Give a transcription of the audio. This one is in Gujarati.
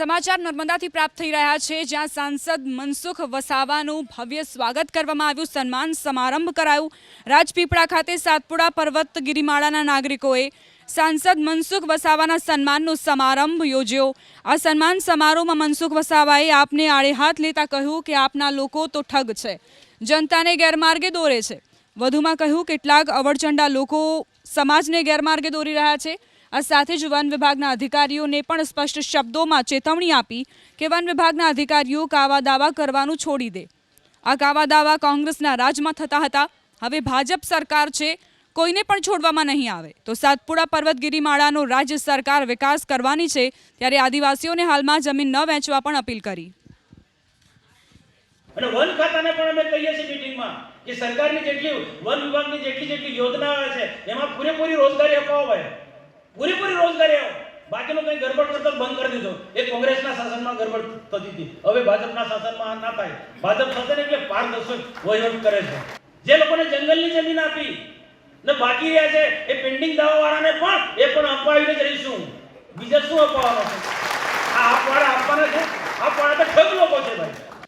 સમાચાર નર્મદાથી પ્રાપ્ત થઈ રહ્યા છે. જ્યાં સાંસદ મનસુખ વસાવાનું ભવ્ય સ્વાગત કરવામાં આવ્યું. સન્માન સમારંભ કરાયું. રાજપીપળા ખાતે સાતપુડા પર્વત ગિરિમાળાના નાગરિકોએ સાંસદ મનસુખ વસાવાના સન્માનનો સમારંભ યોજ્યો. આ સન્માન સમારોહમાં મનસુખ વસાવાએ આપને આડે હાથ લેતા કહ્યું કે આપના લોકો તો ઠગ છે. જનતાને ગેરમાર્ગે દોરે છે. વધુમાં કહ્યું, કેટલાક અવડચંડા લોકો સમાજને ગેરમાર્ગે દોરી રહ્યા છે. આ સાથે જ વન વિભાગના અધિકારીઓને પણ સ્પષ્ટ શબ્દોમાં ચેતવણી આપી કે વન વિભાગના અધિકારીઓ કાવા દાવા કરવાનું છોડી દે. આ કાવા દાવા કોંગ્રેસના રાજમાં થતા હતા. હવે ભાજપ સરકાર છે, કોઈને પણ છોડવામાં નહીં આવે. તો સાતપુડા પર્વતગીરી માળાનો રાજ્ય સરકાર વિકાસ કરવાની છે, ત્યારે આદિવાસીઓને હાલમાં જમીન ન વેચવા પણ અપીલ કરી. અને વન ખાતાને પણ અમે કહીએ છીએ મીટિંગમાં કે સરકારની જેટલી વન વિભાગની જેટલી જેટલી યોજના છે, એમાં પૂરેપૂરી રોજગારી અપાવો ભાઈ પૂરેપૂરી રોજગારી આપો બાકીનો કંઈ ગરબડ કરતો બંધ કરી દીધો. એ કોંગ્રેસના શાસનમાં ગરબડ થતી હતી. હવે ભાજપના શાસનમાં ના થાય. ભાજપ શાસન એટલે પારદર્શક વહીવટ કરે છે. જે લોકોને જંગલની જમીન આપી ને બાકી રહ્યા છે, એ પેન્ડિંગ દાવાવાળાને પણ એ પણ અપાવીને જ રહીશું. બીજા શું અપાવવાનો છે? આ આપવાળા આપવાના છે?